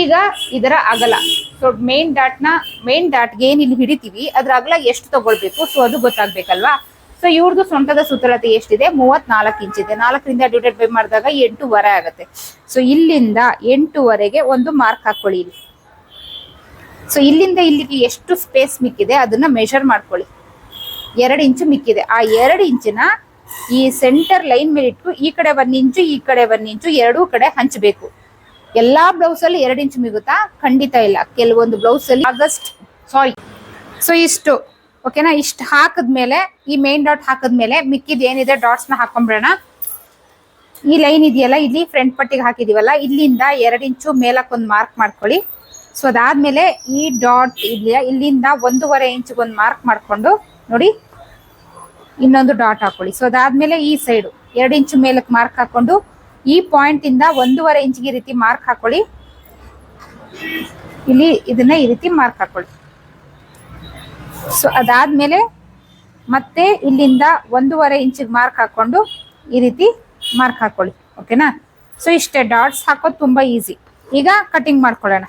ಈಗ ಇದರ ಅಗಲ. ಸೊ ಮೇನ್ ಡಾಟ್ನ ಮೇನ್ ಡಾಟ್ಗೆ ಏನು ಇಲ್ಲಿ ಹಿಡಿತೀವಿ, ಅದ್ರ ಅಗಲ ಎಷ್ಟು ತಗೊಳ್ಬೇಕು ಸೊ ಅದು ಗೊತ್ತಾಗಬೇಕಲ್ವಾ? ಸೊ ಇವ್ರದ್ದು ಸೊಂಟದ ಸುತ್ತಲತೆ ಎಷ್ಟಿದೆ? ಮೂವತ್ನಾಲ್ಕು ಇಂಚ್ ಇದೆ. ನಾಲ್ಕರಿಂದ ಡಿವೈಡ್ ಬೈ ಮಾಡಿದಾಗ ಎಂಟೂವರೆ ಆಗುತ್ತೆ. ಸೊ ಇಲ್ಲಿಂದ ಎಂಟೂವರೆಗೆ ಒಂದು ಮಾರ್ಕ್ ಹಾಕೊಳ್ಳಿ ಸೊ ಇಲ್ಲಿಂದ ಇಲ್ಲಿಗೆ ಎಷ್ಟು ಸ್ಪೇಸ್ ಮಿಕ್ಕಿದೆ, ಅದನ್ನ ಮೆಷರ್ ಮಾಡ್ಕೊಳ್ಳಿ. ಎರಡು ಇಂಚು ಮಿಕ್ಕಿದೆ. ಆ ಎರಡು ಇಂಚಿನ ಈ ಸೆಂಟರ್ ಲೈನ್ ಮೇಲೆ ಇಟ್ಟು ಈ ಕಡೆ ಒಂದ್ ಇಂಚು, ಈ ಕಡೆ ಒಂದ್ ಇಂಚು, ಎರಡೂ ಕಡೆ ಹಂಚಬೇಕು. ಎಲ್ಲಾ ಬ್ಲೌಸ್ ಅಲ್ಲಿ ಎರಡು ಇಂಚು ಮಿಗುತ್ತಾ? ಖಂಡಿತ ಇಲ್ಲ. ಕೆಲವೊಂದು ಬ್ಲೌಸ್ ಅಲ್ಲಿ ಆಗಸ್ಟ್ ಸಾರಿ ಸೊ ಇಷ್ಟು. ಓಕೆನಾ ಇಷ್ಟು ಹಾಕಿದ್ಮೇಲೆ, ಈ ಮೇನ್ ಡಾಟ್ ಹಾಕಿದ್ಮೇಲೆ ಮಿಕ್ಕಿದ ಏನಿದೆ ಡಾಟ್ಸ್ನ ಹಾಕೊಂಡ್ಬಿಡೋಣ ಈ ಲೈನ್ ಇದೆಯಲ್ಲ, ಇಲ್ಲಿ ಫ್ರಂಟ್ ಪಟ್ಟಿಗೆ ಹಾಕಿದೀವಲ್ಲ, ಇಲ್ಲಿಂದ ಎರಡು ಇಂಚು ಮೇಲಕ್ಕೆ ಒಂದು ಮಾರ್ಕ್ ಮಾಡ್ಕೊಳ್ಳಿ. ಸೊ ಅದಾದ್ಮೇಲೆ ಈ ಡಾಟ್ ಇದೆಯಾ ಇಲ್ಲಿಂದ ಒಂದೂವರೆ ಇಂಚಿಗೆ ಒಂದು ಮಾರ್ಕ್ ಮಾಡ್ಕೊಂಡು ನೋಡಿ, ಇನ್ನೊಂದು ಡಾಟ್ ಹಾಕೊಳ್ಳಿ. ಸೊ ಅದಾದ್ಮೇಲೆ ಈ ಸೈಡು ಎರಡು ಇಂಚು ಮೇಲಕ್ಕೆ ಮಾರ್ಕ್ ಹಾಕೊಂಡು, ಈ ಪಾಯಿಂಟ್ ಇಂದ ಒಂದೂವರೆ ಇಂಚಿಗೆ ಈ ರೀತಿ ಮಾರ್ಕ್ ಹಾಕೊಳ್ಳಿ. ಇಲ್ಲಿ ಇದನ್ನ ಈ ರೀತಿ ಮಾರ್ಕ್ ಹಾಕೊಳ್ಳಿ. ಸೊ ಅದಾದ್ಮೇಲೆ ಮತ್ತೆ ಇಲ್ಲಿಂದ ಒಂದೂವರೆ ಇಂಚಿಗೆ ಮಾರ್ಕ್ ಹಾಕೊಂಡು ಈ ರೀತಿ ಮಾರ್ಕ್ ಹಾಕೊಳ್ಳಿ. ಓಕೆನಾ ಸೊ ಇಷ್ಟೇ ಡಾಟ್ಸ್ ಹಾಕೋದು ತುಂಬಾ ಈಸಿ ಈಗ ಕಟಿಂಗ್ ಮಾಡ್ಕೊಳ್ಳೋಣ.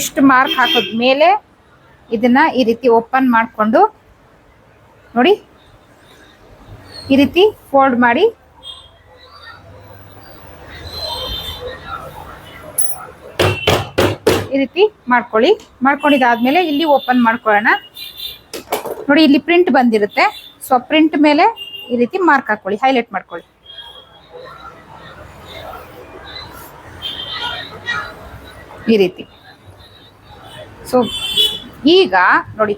ಇಷ್ಟು ಮಾರ್ಕ್ ಹಾಕಿದ ಮೇಲೆ ಇದನ್ನ ಈ ರೀತಿ ಓಪನ್ ಮಾಡಿಕೊಂಡು ನೋಡಿ. ಈ ರೀತಿ ಫೋಲ್ಡ್ ಮಾಡಿ. ಈ ರೀತಿ ಮಾಡ್ಕೊಳ್ಳಿ. ಮಾಡ್ಕೊಂಡಿದ್ದಾದ್ಮೇಲೆ ಇಲ್ಲಿ ಓಪನ್ ಮಾಡ್ಕೊಳ್ಳೋಣ. ನೋಡಿ ಇಲ್ಲಿ ಪ್ರಿಂಟ್ ಬಂದಿರುತ್ತೆ. ಸೊ ಪ್ರಿಂಟ್ ಮೇಲೆ ಈ ರೀತಿ ಮಾರ್ಕ್ ಹಾಕೊಳ್ಳಿ. ಹೈಲೈಟ್ ಮಾಡ್ಕೊಳ್ಳಿ. ಈ ರೀತಿ. ಸೊ ಈಗ ನೋಡಿ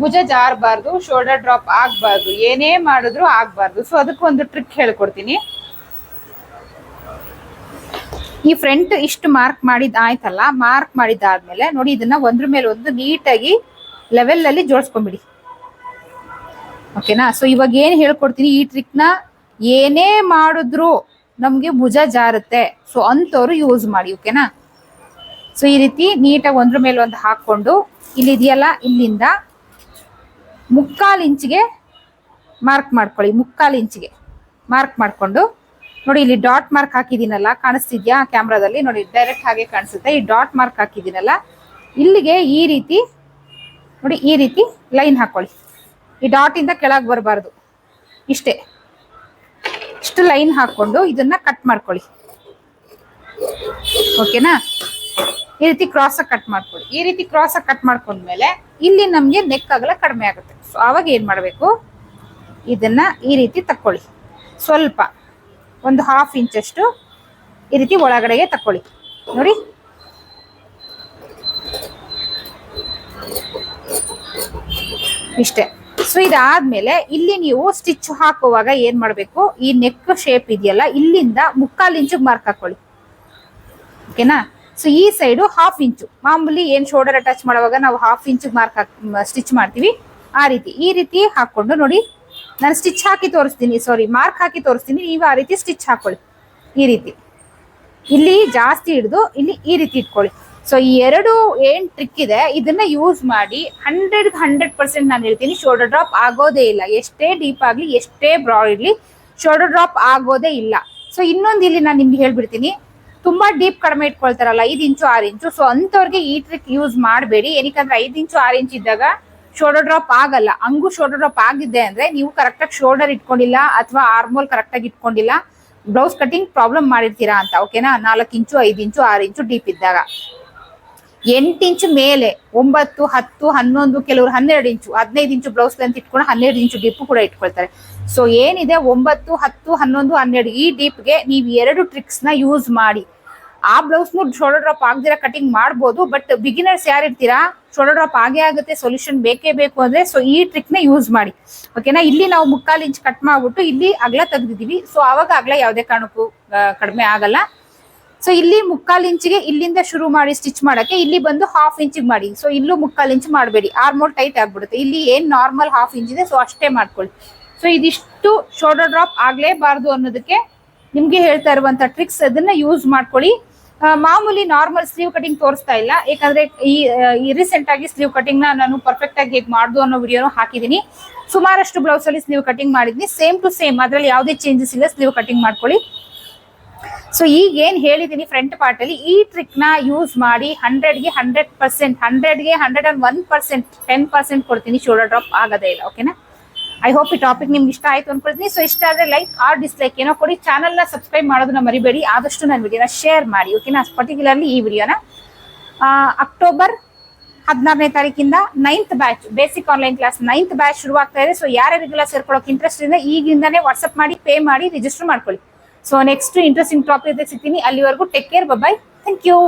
ಭುಜ ಜಾರಬಾರ್ದು ಶೋಲ್ಡರ್ ಡ್ರಾಪ್ ಆಗಬಾರ್ದು, ಏನೇ ಮಾಡಿದ್ರು ಆಗಬಾರ್ದು. ಸೊ ಅದಕ್ಕೆ ಒಂದು ಟ್ರಿಕ್ ಹೇಳ್ಕೊಡ್ತೀನಿ. ಈ ಫ್ರಂಟ್ ಇಷ್ಟು ಮಾರ್ಕ್ ಮಾಡಿದ್ ಆಯ್ತಲ್ಲ ಮಾರ್ಕ್ ಮಾಡಿದ್ದಾದ್ಮೇಲೆ ನೋಡಿ, ಇದನ್ನ ಒಂದ್ರ ಮೇಲೆ ಒಂದು ನೀಟಾಗಿ ಲೆವೆಲ್ ಅಲ್ಲಿ ಜೋಡಿಸ್ಕೊಂಬಿಡಿ. ಓಕೆನಾ ಸೊ ಇವಾಗ ಏನ್ ಹೇಳ್ಕೊಡ್ತೀನಿ, ಈ ಟ್ರಿಕ್ನ? ಏನೇ ಮಾಡಿದ್ರು ನಮ್ಗೆ ಭುಜ ಜಾರುತ್ತೆ. ಸೊ ಅಂತವ್ರು ಯೂಸ್ ಮಾಡಿ ಓಕೆನಾ ಸೊ ಈ ರೀತಿ ನೀಟಾಗಿ ಒಂದ್ರ ಮೇಲೆ ಒಂದು ಹಾಕ್ಕೊಂಡು ಇಲ್ಲಿ ಇದೆಯಲ್ಲ ಇಲ್ಲಿಂದ ಮುಕ್ಕಾಲು ಇಂಚಿಗೆ ಮಾರ್ಕ್ ಮಾಡ್ಕೊಳ್ಳಿ, ಮುಕ್ಕಾಲು ಇಂಚಿಗೆ ಮಾರ್ಕ್ ಮಾಡಿಕೊಂಡು. ನೋಡಿ, ಇಲ್ಲಿ ಡಾಟ್ ಮಾರ್ಕ್ ಹಾಕಿದ್ದೀನಲ್ಲ, ಕಾಣಿಸ್ತಿದ್ಯಾ ಕ್ಯಾಮ್ರಾದಲ್ಲಿ? ನೋಡಿ, ಡೈರೆಕ್ಟ್ ಹಾಗೆ ಕಾಣಿಸುತ್ತೆ. ಈ ಡಾಟ್ ಮಾರ್ಕ್ ಹಾಕಿದ್ದೀನಲ್ಲ, ಇಲ್ಲಿಗೆ ಈ ರೀತಿ, ನೋಡಿ, ಈ ರೀತಿ ಲೈನ್ ಹಾಕೊಳ್ಳಿ ಈ ಡಾಟ್ ಇಂದ ಕೆಳಗೆ ಬರಬಾರ್ದು, ಇಷ್ಟೇ. ಇಷ್ಟು ಲೈನ್ ಹಾಕೊಂಡು ಇದನ್ನ ಕಟ್ ಮಾಡ್ಕೊಳ್ಳಿ. ಓಕೆನಾ? ಈ ರೀತಿ ಕ್ರಾಸ್ ಕಟ್ ಮಾಡ್ಕೊಳ್ಳಿ ಈ ರೀತಿ ಕ್ರಾಸ್ ಕಟ್ ಮಾಡ್ಕೊಂಡ್ಮೇಲೆ ಇಲ್ಲಿ ನಮಗೆ ನೆಕ್ ಆಗಲ ಕಡಿಮೆ ಆಗುತ್ತೆ. ಸೊ ಅವಾಗ ಏನು ಮಾಡಬೇಕು? ಇದನ್ನ ಈ ರೀತಿ ತಕ್ಕೊಳ್ಳಿ. ಸ್ವಲ್ಪ, ಒಂದು ಹಾಫ್ ಇಂಚಷ್ಟು ಈ ರೀತಿ ಒಳಗಡೆಗೆ ತಕ್ಕೊಳ್ಳಿ. ನೋಡಿ. ಇಷ್ಟೇ. ಸೊ ಇದಾದ್ಮೇಲೆ ಇಲ್ಲಿ ನೀವು ಸ್ಟಿಚ್ ಹಾಕುವಾಗ ಏನ್ ಮಾಡಬೇಕು? ಈ ನೆಕ್ ಶೇಪ್ ಇದೆಯಲ್ಲ, ಇಲ್ಲಿಂದ ಮುಕ್ಕಾಲು ಇಂಚಿಗೆ ಮಾರ್ಕ್ ಹಾಕೊಳ್ಳಿ. ಓಕೆನಾ ಸೊ ಈ ಸೈಡು ಹಾಫ್ ಇಂಚು ಮಾಮೂಲಿ ಏನ್ ಶೋಲ್ಡರ್ ಅಟ್ಯಾಚ್ ಮಾಡುವಾಗ ನಾವು ಹಾಫ್ ಇಂಚು ಮಾರ್ಕ್ ಸ್ಟಿಚ್ ಮಾಡ್ತೀವಿ. ಆ ರೀತಿ. ಈ ರೀತಿ ಹಾಕೊಂಡು ನೋಡಿ. ನಾನು ಸ್ಟಿಚ್ ಹಾಕಿ ತೋರಿಸ್ತೀನಿ. ಸಾರಿ ಮಾರ್ಕ್ ಹಾಕಿ ತೋರಿಸ್ತೀನಿ. ನೀವು ಆ ರೀತಿ ಸ್ಟಿಚ್ ಹಾಕೊಳ್ಳಿ. ಈ ರೀತಿ. ಇಲ್ಲಿ ಜಾಸ್ತಿ ಹಿಡಿದು ಇಲ್ಲಿ ಈ ರೀತಿ ಇಟ್ಕೊಳ್ಳಿ. ಸೊ ಈ ಎರಡು ಏನ್ ಟ್ರಿಕ್ ಇದೆ, ಇದನ್ನ ಯೂಸ್ ಮಾಡಿ ಹಂಡ್ರೆಡ್ ಹಂಡ್ರೆಡ್ ಪರ್ಸೆಂಟ್ ನಾನು ಹೇಳ್ತೀನಿ ಶೋಲ್ಡರ್ ಡ್ರಾಪ್ ಆಗೋದೇ ಇಲ್ಲ. ಎಷ್ಟೇ ಡೀಪ್ ಆಗ್ಲಿ, ಎಷ್ಟೇ ಬ್ರಾಡ್ ಇರ್ಲಿ ಶೋಲ್ಡರ್ ಡ್ರಾಪ್ ಆಗೋದೇ ಇಲ್ಲ. ಸೊ ಇನ್ನೊಂದು ಇಲ್ಲಿ ನಾನು ನಿಮ್ಗೆ ಹೇಳ್ಬಿಡ್ತೀನಿ. ತುಂಬಾ ಡೀಪ್ ಕಡಿಮೆ ಇಟ್ಕೊಳ್ತಾರಲ್ಲ ಐದು ಇಂಚು, ಆರು ಇಂಚು. ಸೊ ಅಂತವ್ರಿಗೆ ಈ ಟ್ರಿಕ್ ಯೂಸ್ ಮಾಡಬೇಡಿ. ಏನಕ್ಕಂದ್ರೆ ಐದು ಇಂಚು, ಆರು ಇಂಚ್ ಇದ್ದಾಗ ಶೋಲ್ಡರ್ ಡ್ರಾಪ್ ಆಗಲ್ಲ. ಹಂಗು ಶೋಲ್ಡರ್ ಡ್ರಾಪ್ ಆಗಿದೆ ಅಂದ್ರೆ ನೀವು ಕರೆಕ್ಟಾಗಿ ಶೋಲ್ಡರ್ ಇಟ್ಕೊಂಡಿಲ್ಲ ಅಥವಾ ಆರ್ಮೋಲ್ ಕರೆಕ್ಟಾಗಿ ಇಟ್ಕೊಂಡಿಲ್ಲ ಬ್ಲೌಸ್ ಕಟಿಂಗ್ ಪ್ರಾಬ್ಲಮ್ ಮಾಡಿರ್ತೀರಾ ಅಂತ ಓಕೆನಾ ನಾಲ್ಕು ಇಂಚು, ಐದು ಇಂಚು, ಆರು ಇಂಚು ಡೀಪ್ ಇದ್ದಾಗ. ಎಂಟು ಇಂಚು ಮೇಲೆ, ಒಂಬತ್ತು, ಹತ್ತು, ಹನ್ನೊಂದು, ಕೆಲವರು ಹನ್ನೆರಡು ಇಂಚು, ಹದಿನೈದು ಇಂಚು ಬ್ಲೌಸ್ ಲೆಂತ್ ಇಟ್ಕೊಂಡು ಹನ್ನೆರಡು ಇಂಚು ಡೀಪ್ ಕೂಡ ಇಟ್ಕೊಳ್ತಾರೆ. ಸೊ ಏನಿದೆ? ಒಂಬತ್ತು, ಹತ್ತು, ಹನ್ನೊಂದು, ಹನ್ನೆರಡು ಈ ಡೀಪ್ಗೆ ನೀವು ಎರಡು ಟ್ರಿಕ್ಸ್ನ ಯೂಸ್ ಮಾಡಿ. ಆ ಬ್ಲೌಸ್ ಶೋಲ್ಡರ್ ಡ್ರಾಪ್ ಆಗದಿರ ಕಟಿಂಗ್ ಮಾಡ್ಬೋದು ಬಟ್ ಬಿಗಿನರ್ಸ್ ಯಾರು ಇರ್ತೀರಾ ಶೋಲ್ಡರ್ ಡ್ರಾಪ್ ಆಗೇ ಆಗುತ್ತೆ ಸೊಲ್ಯೂಷನ್ ಬೇಕೇ ಬೇಕು ಅಂದ್ರೆ ಸೊ ಈ ಟ್ರಿಕ್ನ ಯೂಸ್ ಮಾಡಿ. ಓಕೆನಾ ಇಲ್ಲಿ ನಾವು ಮುಕ್ಕಾಲು ಇಂಚ್ ಕಟ್ ಮಾಡ್ಬಿಟ್ಟು ಇಲ್ಲಿ ಅಗಲ ತೆಗ್ದಿದೀವಿ. ಸೊ ಅವಾಗ ಅಗಲ ಯಾವುದೇ ಕಾರಣಕ್ಕೂ ಕಡಿಮೆ ಆಗಲ್ಲ. ಸೊ ಇಲ್ಲಿ ಮುಕ್ಕಾಲು ಇಂಚಿಗೆ ಇಲ್ಲಿಂದ ಶುರು ಮಾಡಿ ಸ್ಟಿಚ್ ಮಾಡಕ್ಕೆ ಇಲ್ಲಿ ಬಂದು ಹಾಫ್ ಇಂಚಿಗೆ ಮಾಡಿ. ಸೊ ಇಲ್ಲೂ ಮುಕ್ಕಾಲು ಇಂಚ್ ಮಾಡಬೇಡಿ. ಆರ್ಮೋಲ್ ಟೈಟ್ ಆಗ್ಬಿಡುತ್ತೆ. ಇಲ್ಲಿ ಏನ್ ನಾರ್ಮಲ್ ಹಾಫ್ ಇಂಚ್ ಇದೆ ಸೊ ಅಷ್ಟೇ ಮಾಡ್ಕೊಳ್ಳಿ. ಸೊ ಇದಿಷ್ಟು ಶೋಲ್ಡರ್ ಡ್ರಾಪ್ ಆಗ್ಲೇಬಾರ್ದು ಅನ್ನೋದಕ್ಕೆ ನಿಮ್ಗೆ ಹೇಳ್ತಾ ಇರುವಂತ ಟ್ರಿಕ್ಸ್ ಅದನ್ನ ಯೂಸ್ ಮಾಡ್ಕೊಳ್ಳಿ. ಮಾಮೂಲಿ ನಾರ್ಮಲ್ ಸ್ಲೀವ್ ಕಟಿಂಗ್ ತೋರಿಸ್ತಾ ಇಲ್ಲ. ಯಾಕಂದ್ರೆ ಈ ರೀಸೆಂಟ್ ಆಗಿ ಸ್ಲೀವ್ ಕಟಿಂಗ್ನ ನಾನು ಪರ್ಫೆಕ್ಟ್ ಆಗಿ ಹೇಗೆ ಮಾಡ್ದು ಅನ್ನೋ ವಿಡಿಯೋನು ಹಾಕಿದೀನಿ. ಸುಮಾರಷ್ಟು ಬ್ಲೌಸ್ ಅಲ್ಲಿ ಸ್ಲೀವ್ ಕಟಿಂಗ್ ಮಾಡಿದ್ನಿ. ಸೇಮ್ ಟು ಸೇಮ್ ಅದ್ರಲ್ಲಿ ಯಾವುದೇ ಚೇಂಜಸ್ ಇಲ್ಲ ಸ್ಲೀವ್ ಕಟಿಂಗ್ ಮಾಡ್ಕೊಳ್ಳಿ. ಸೊ ಈಗ ಏನ್ ಹೇಳಿದೀನಿ ಫ್ರಂಟ್ ಪಾರ್ಟ್ ಅಲ್ಲಿ, ಈ ಟ್ರಿಕ್ನ ಯೂಸ್ ಮಾಡಿ ಹಂಡ್ರೆಡ್ಗೆ hundred percent ಹಂಡ್ರೆಡ್ಗೆ hundred and one percent ten percent ಕೊಡ್ತೀನಿ ಶೋಲ್ಡರ್ ಡ್ರಾಪ್ ಆಗೋದೇ ಇಲ್ಲ ಓಕೆನಾ ಐ ಹೋಪ್ ಈ ಟಾಪಿಕ್ ನಿಮ್ಗೆ ಇಷ್ಟ ಆಯ್ತು ಅನ್ಕೊಳ್ತೀನಿ. ಸೊ ಇಷ್ಟ ಆದ್ರೆ ಲೈಕ್ ಆರ್ ಡಿಸ್ಲೈಕ್ ಏನೋ ಕೊಡಿ. ಚಾನಲ್ನ ಸಬ್ಸ್ಕ್ರೈಬ್ ಮಾಡೋದನ್ನ ಮರಿಬೇಡಿ. ಆದಷ್ಟು ನನ್ನ ವಿಡಿಯೋನ ಶೇರ್ ಮಾಡಿ. ಓಕೆನಾ ಪರ್ಟಿಕ್ಯುಲರ್ಲಿ ಈ ವಿಡಿಯೋನ ಅಕ್ಟೋಬರ್ ಹದಿನಾರನೇ ತಾರೀಕಿಂದ ninth batch basic online class ninth batch ಶುರು ಆಗ್ತಾ ಇದೆ. ಸೊ ಯಾರ್ಯಾರಿಗೆಲ್ಲ ಸೇರ್ಕೊಳ್ಳೋಕೆ ಇಂಟ್ರೆಸ್ಟ್ ಇದೆ, ಈಗಿಂದಾನೇ ವಾಟ್ಸ್ಆಪ್ ಮಾಡಿ ಪೇ ಮಾಡಿ ರಿಜಿಸ್ಟರ್ ಮಾಡ್ಕೊಳ್ಳಿ. ಸೊ ನೆಕ್ಸ್ಟ್ ಇಂಟ್ರೆಸ್ಟಿಂಗ್ ಟಾಪಿಕ್ ಸಿಗ್ತೀನಿ. ಅಲ್ಲಿವರೆಗೂ take care bye bye thank you